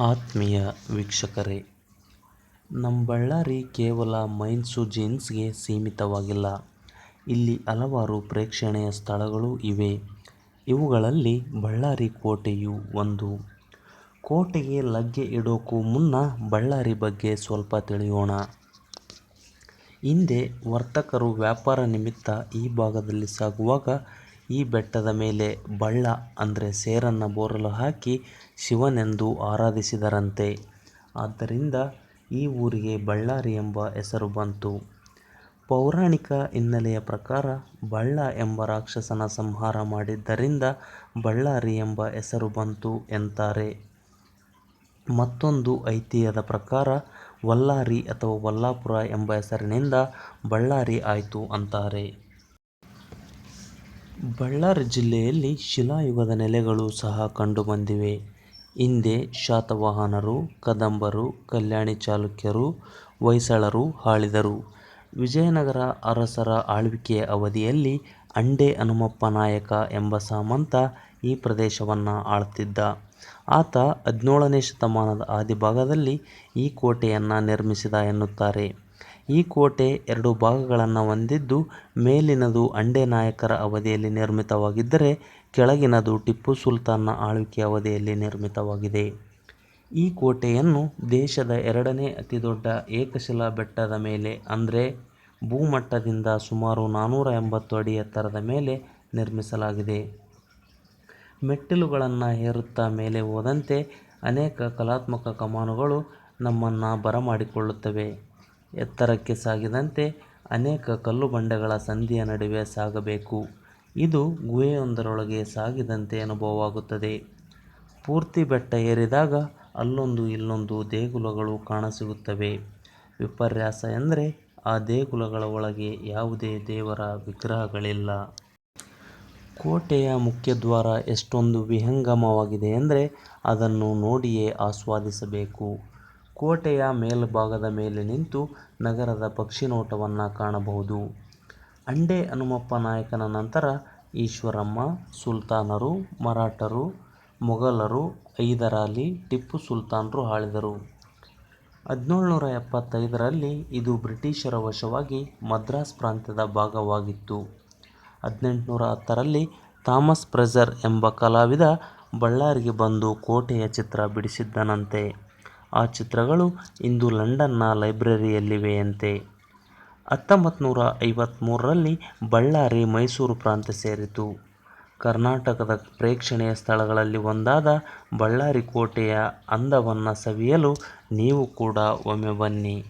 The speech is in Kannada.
ಆತ್ಮೀಯ ವೀಕ್ಷಕರೇ ನಮ್ಮ ಬಳ್ಳಾರಿ ಕೇವಲ ಮೈನ್ಸು ಜೀನ್ಸ್ಗೆ ಸೀಮಿತವಾಗಿಲ್ಲ. ಇಲ್ಲಿ ಹಲವಾರು ಪ್ರೇಕ್ಷಣೀಯ ಸ್ಥಳಗಳು ಇವೆ. ಇವುಗಳಲ್ಲಿ ಬಳ್ಳಾರಿ ಕೋಟೆಯು ಒಂದು. ಕೋಟೆಗೆ ಲಗ್ಗೆ ಇಡೋಕ್ಕೂ ಮುನ್ನ ಬಳ್ಳಾರಿ ಬಗ್ಗೆ ಸ್ವಲ್ಪ ತಿಳಿಯೋಣ. ಹಿಂದೆ ವರ್ತಕರು ವ್ಯಾಪಾರ ನಿಮಿತ್ತ ಈ ಭಾಗದಲ್ಲಿ ಸಾಗುವಾಗ ಈ ಬೆಟ್ಟದ ಮೇಲೆ ಬಳ್ಳ ಅಂದರೆ ಸೇರನ್ನು ಬೋರಲು ಹಾಕಿ ಶಿವನೆಂದು ಆರಾಧಿಸಿದರಂತೆ. ಆದ್ದರಿಂದ ಈ ಊರಿಗೆ ಬಳ್ಳಾರಿ ಎಂಬ ಹೆಸರು ಬಂತು. ಪೌರಾಣಿಕ ಹಿನ್ನೆಲೆಯ ಪ್ರಕಾರ ಬಳ್ಳ ಎಂಬ ರಾಕ್ಷಸನ ಸಂಹಾರ ಮಾಡಿದ್ದರಿಂದ ಬಳ್ಳಾರಿ ಎಂಬ ಹೆಸರು ಬಂತು ಎಂತಾರೆ. ಮತ್ತೊಂದು ಐತಿಹ್ಯದ ಪ್ರಕಾರ ವಲ್ಲಾರಿ ಅಥವಾ ವಲ್ಲಾಪುರ ಎಂಬ ಹೆಸರಿನಿಂದ ಬಳ್ಳಾರಿ ಆಯ್ತು ಅಂತಾರೆ. ಬಳ್ಳಾರಿ ಜಿಲ್ಲೆಯಲ್ಲಿ ಶಿಲಾಯುಗದ ನೆಲೆಗಳು ಸಹ ಕಂಡುಬಂದಿವೆ ಹಿಂದೆ ಶಾತವಾಹನರು, ಕದಂಬರು, ಕಲ್ಯಾಣಿ ಚಾಲುಕ್ಯರು, ಹೊಯ್ಸಳರು ಆಳಿದರು ವಿಜಯನಗರ ಅರಸರ ಆಳ್ವಿಕೆಯ ಅವಧಿಯಲ್ಲಿ ಅಂಡೆ ಹನುಮಪ್ಪ ನಾಯಕ ಎಂಬ ಸಾಮಂತ ಈ ಪ್ರದೇಶವನ್ನು ಆಳ್ತಿದ್ದ. ಆತ ಹದಿನೇಳನೇ ಶತಮಾನದ ಆದಿಭಾಗದಲ್ಲಿ ಈ ಕೋಟೆಯನ್ನು ನಿರ್ಮಿಸಿದ ಎನ್ನುತ್ತಾರೆ. ಈ ಕೋಟೆ ಎರಡು ಭಾಗಗಳನ್ನು ಹೊಂದಿದ್ದು, ಮೇಲಿನದು ಅಂಡೆ ನಾಯಕರ ಅವಧಿಯಲ್ಲಿ ನಿರ್ಮಿತವಾಗಿದ್ದರೆ, ಕೆಳಗಿನದು ಟಿಪ್ಪು ಸುಲ್ತಾನ್ನ ಆಳ್ವಿಕೆಯ ಅವಧಿಯಲ್ಲಿ ನಿರ್ಮಿತವಾಗಿದೆ. ಈ ಕೋಟೆಯನ್ನು ದೇಶದ ಎರಡನೇ ಅತಿದೊಡ್ಡ ಏಕಶಿಲಾ ಬೆಟ್ಟದ ಮೇಲೆ, ಅಂದರೆ ಭೂಮಟ್ಟದಿಂದ ಸುಮಾರು ನಾನ್ನೂರ ಎಂಬತ್ತು ಅಡಿ ಎತ್ತರದ ಮೇಲೆ ನಿರ್ಮಿಸಲಾಗಿದೆ. ಮೆಟ್ಟಿಲುಗಳನ್ನು ಏರುತ್ತಾ ಮೇಲೆ ಹೋದಂತೆ ಅನೇಕ ಕಲಾತ್ಮಕ ಕಮಾನುಗಳು ನಮ್ಮನ್ನು ಬರಮಾಡಿಕೊಳ್ಳುತ್ತವೆ. ಎತ್ತರಕ್ಕೆ ಸಾಗಿದಂತೆ ಅನೇಕ ಕಲ್ಲು ಬಂಡೆಗಳ ಸಂಧಿಯ ನಡುವೆ ಸಾಗಬೇಕು. ಇದು ಗುಹೆಯೊಂದರೊಳಗೆ ಸಾಗಿದಂತೆ ಅನುಭವವಾಗುತ್ತದೆ. ಪೂರ್ತಿ ಬೆಟ್ಟ ಏರಿದಾಗ ಅಲ್ಲೊಂದು ಇಲ್ಲೊಂದು ದೇಗುಲಗಳು ಕಾಣಸಿಗುತ್ತವೆ. ವಿಪರ್ಯಾಸ ಎಂದರೆ ಆ ದೇಗುಲಗಳ ಒಳಗೆ ಯಾವುದೇ ದೇವರ ವಿಗ್ರಹಗಳಿಲ್ಲ. ಕೋಟೆಯ ಮುಖ್ಯದ್ವಾರ ಎಷ್ಟೊಂದು ವಿಹಂಗಮವಾಗಿದೆ ಎಂದರೆ ಅದನ್ನು ನೋಡಿಯೇ ಆಸ್ವಾದಿಸಬೇಕು. ಕೋಟೆಯ ಮೇಲ್ಭಾಗದ ಮೇಲೆ ನಿಂತು ನಗರದ ಪಕ್ಷಿನೋಟವನ್ನು ಕಾಣಬಹುದು. ಅಂಡೆ ಹನುಮಪ್ಪ ನಾಯಕನ ನಂತರ ಈಶ್ವರಮ್ಮ, ಸುಲ್ತಾನರು, ಮರಾಠರು, ಮೊಘಲರು ಹೈದರಾಲಿ ಟಿಪ್ಪು ಸುಲ್ತಾನರು ಆಳಿದರು. ಹದಿನೇಳುನೂರ ಎಪ್ಪತ್ತೈದರಲ್ಲಿ ಇದು ಬ್ರಿಟಿಷರ ವಶವಾಗಿ ಮದ್ರಾಸ್ ಪ್ರಾಂತ್ಯದ ಭಾಗವಾಗಿತ್ತು. ಹದಿನೆಂಟುನೂರ ಹತ್ತರಲ್ಲಿ ಥಾಮಸ್ ಫ್ರೇಜರ್ ಎಂಬ ಕಲಾವಿದ ಬಳ್ಳಾರಿಗೆ ಬಂದು ಕೋಟೆಯ ಚಿತ್ರ ಬಿಡಿಸಿದ್ದನಂತೆ. ಆ ಚಿತ್ರಗಳು ಇಂದು ಲಂಡನ್ನ ಲೈಬ್ರರಿಯಲ್ಲಿವೆಯಂತೆ. ಹತ್ತೊಂಬತ್ತು ನೂರ ಐವತ್ತ್ಮೂರರಲ್ಲಿ ಬಳ್ಳಾರಿ, ಮೈಸೂರು ಪ್ರಾಂತ್ಯ ಸೇರಿತು. ಕರ್ನಾಟಕದ ಪ್ರೇಕ್ಷಣೀಯ ಸ್ಥಳಗಳಲ್ಲಿ ಒಂದಾದ ಬಳ್ಳಾರಿ ಕೋಟೆಯ ಅಂದವನ್ನು ಸವಿಯಲು ನೀವು ಕೂಡ ಒಮ್ಮೆ ಬನ್ನಿ.